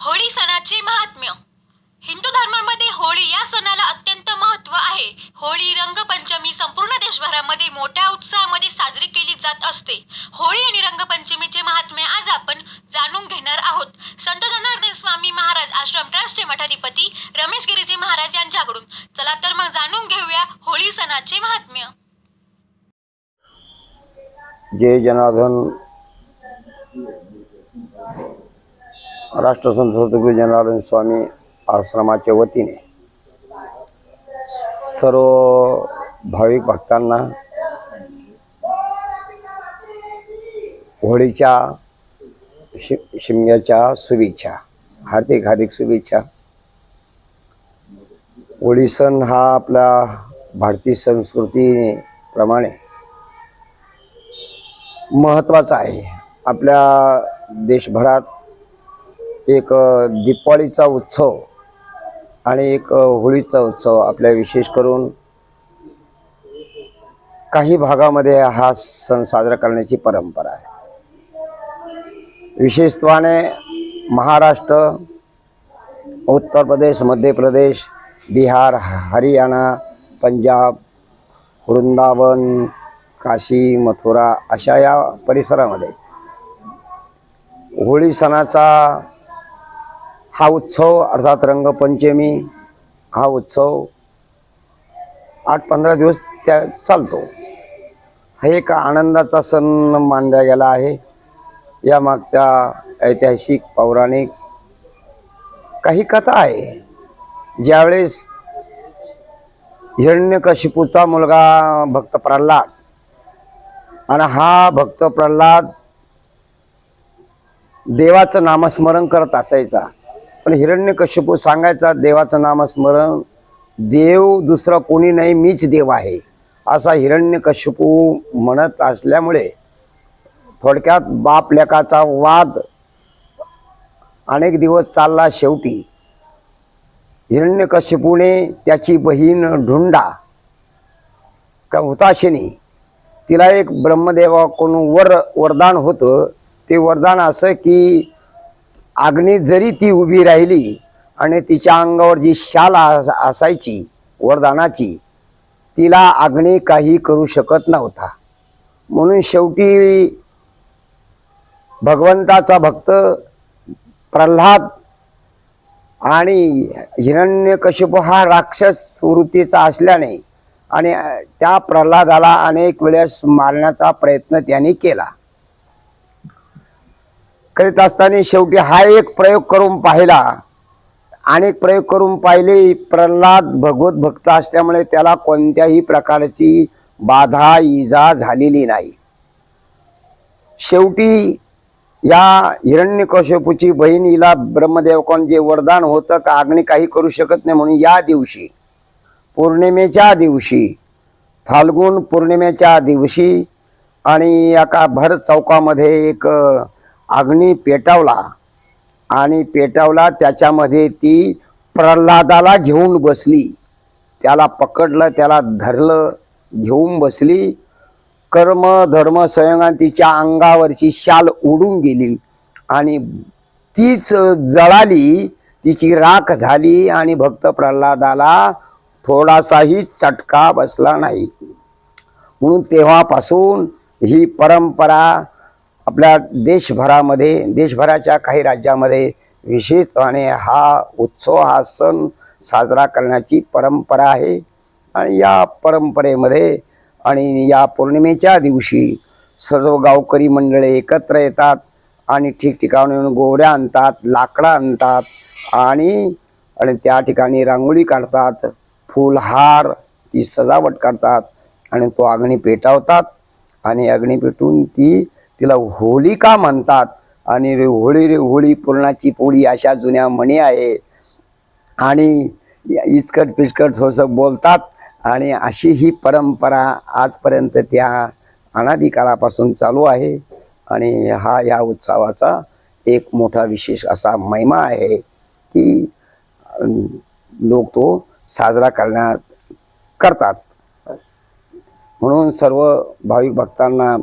होळी सणाचे महात्म्य. हिंदू धर्मामध्ये होळी या सणाला अत्यंत महत्त्व आहे. होळी रंगपंचमी संपूर्ण देशभरामध्ये मोठ्या उत्साहामध्ये साजरी केली जात असते. होळी आणि रंगपंचमीचे महात्म्य आज आपण जाणून घेणार आहोत. संत जनार्दन स्वामी महाराज आश्रम ट्रस्टचे मठाधिपती रमेश गिरीजी महाराज यांच्याकडून. चला तर मग जाणून घेऊया होळी सणाचे महात्म्य. जय जनार्दन. राष्ट्रसंत सद्गुरू जनार्दन स्वामी आश्रमाच्या वतीने सर्व भाविक भक्तांना होळीच्या शि शिमग्याच्या शुभेच्छा हार्दिक हार्दिक शुभेच्छा. होळी सण हा आपल्या भारतीय संस्कृतीप्रमाणे महत्त्वाचा आहे. आपल्या देशभरात एक दीपावळीचा उत्सव आणि एक होळीचा उत्सव आपल्या विशेष करून काही भागामध्ये हा सण साजरा करण्याची परंपरा आहे. विशेषत्वाने महाराष्ट्र उत्तर प्रदेश मध्य प्रदेश बिहार हरियाणा पंजाब वृंदावन काशी मथुरा अशा या परिसरामध्ये होळी सणाचा हा उत्सव अर्थात रंगपंचमी हा उत्सव आठ पंधरा दिवस त्या चालतो. हा एक आनंदाचा सण मानला गेला आहे. या मागच्या ऐतिहासिक पौराणिक काही कथा आहे. ज्यावेळेस हिरण्यकशिपूचा मुलगा भक्त प्रल्हाद आणि हा भक्त प्रल्हाद देवाचं नामस्मरण करत असायचा. पण हिरण्यकश्यपू सांगायचा देवाचं नामस्मरण देव दुसरा कोणी नाही मीच देव आहे. असा हिरण्यकश्यपू म्हणत असल्यामुळे थोडक्यात बाप लेखाचा वाद अनेक दिवस चालला शेवटी. हिरण्यकश्यपूने त्याची बहीण ढुंडा का हुताशिनी तिला एक ब्रह्मदेवाकडून वर वरदान होतं. ते वरदान असं की अग्नी जरी ती उभी राहिली आणि तिच्या अंगावर जी शाल असायची वरदानाची तिला अग्नी काही करू शकत नव्हता. म्हणून शेवटी भगवंताचा भक्त प्रल्हाद आणि हिरण्यकशिप हा राक्षस वृत्तीचा असल्याने आणि त्या प्रल्हादाला अनेक वेळेस मारण्याचा प्रयत्न त्यांनी केला. करीत असताना शेवटी हा एक प्रयोग करून पाहिला. अनेक प्रयोग करून पाहिले प्रल्हाद भगवत भक्त असल्यामुळे त्याला कोणत्याही प्रकारची बाधा इजा झालेली नाही. शेवटी या हिरण्यकश्यपूची बहीण हिला ब्रह्मदेवकोण जे वरदान होतं का अग्नी काही करू शकत नाही म्हणून या दिवशी पौर्णिमेच्या दिवशी फाल्गुन पौर्णिमेच्या दिवशी आणि एका भर चौकामध्ये एक अग्नी पेटावला आणि पेटावला त्याच्यामध्ये ती प्रल्हादाला घेऊन बसली. त्याला पकडलं त्याला धरलं घेऊन बसली. कर्म धर्म संयोगाने तिच्या अंगावरची शाल उडून गेली आणि तीच जळाली तिची राख झाली आणि भक्त प्रल्हादाला थोडासाही चटका बसला नाही. म्हणून तेव्हापासून ही परंपरा आपल्या देशभरामध्ये देशभराच्या काही राज्यामध्ये विशेषपणे हा उत्सव हा सण साजरा करण्याची परंपरा आहे. आणि या परंपरेमध्ये आणि या पौर्णिमेच्या दिवशी सर्व गावकरी मंडळे एकत्र येतात आणि ठिकठिकाणून गोवऱ्या आणतात लाकडं आणतात आणि आणि त्या ठिकाणी रांगोळी काढतात फुलहार ती सजावट करतात आणि तो अग्नी पेटवतात आणि अग्नी पेटून ती तिला होलिका म्हणतात? आणि रे होळी रे होळी पूर्णाची पोळी अशा जुन्या म्हणी आहे. आणि इचकट पिचकट थोडंसं बोलतात. आणि अशी ही परंपरा आजपर्यंत त्या अनादी काळापासून चालू आहे. आणि हा या उत्सवाचा एक मोठा विशेष असा महिमा आहे की लोक तो साजरा करण्यात करतात. म्हणून सर्व भाविक भक्तांना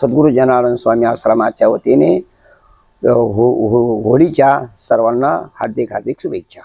सद्गुरू जनार्दन स्वामी आश्रमाच्या वतीने हो हो होळीच्या सर्वांना हार्दिक हार्दिक शुभेच्छा.